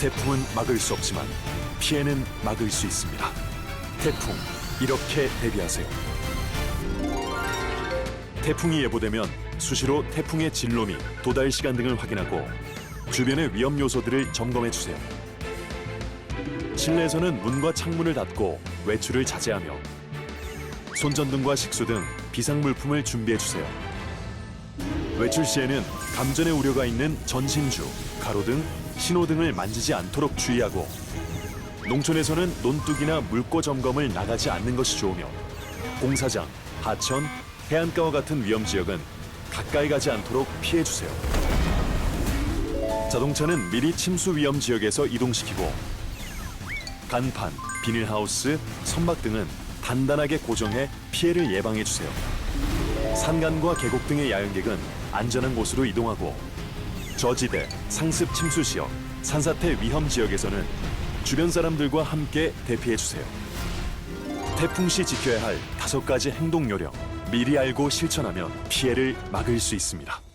태풍은 막을 수 없지만 피해는 막을 수 있습니다. 태풍, 이렇게 대비하세요. 태풍이 예보되면 수시로 태풍의 진로 및 도달 시간 등을 확인하고 주변의 위험 요소들을 점검해 주세요. 실내에서는 문과 창문을 닫고 외출을 자제하며 손전등과 식수 등 비상물품을 준비해 주세요. 외출 시에는 감전의 우려가 있는 전신주, 가로등, 신호등을 만지지 않도록 주의하고 농촌에서는 논둑이나 물고 점검을 나가지 않는 것이 좋으며 공사장, 하천, 해안가와 같은 위험 지역은 가까이 가지 않도록 피해 주세요. 자동차는 미리 침수 위험 지역에서 이동시키고 간판, 비닐하우스, 선박 등은 단단하게 고정해 피해를 예방해 주세요. 산간과 계곡 등의 야영객은 안전한 곳으로 이동하고 저지대, 상습 침수 지역, 산사태 위험 지역에서는 주변 사람들과 함께 대피해 주세요. 태풍 시 지켜야 할 다섯 가지 행동 요령 미리 알고 실천하면 피해를 막을 수 있습니다.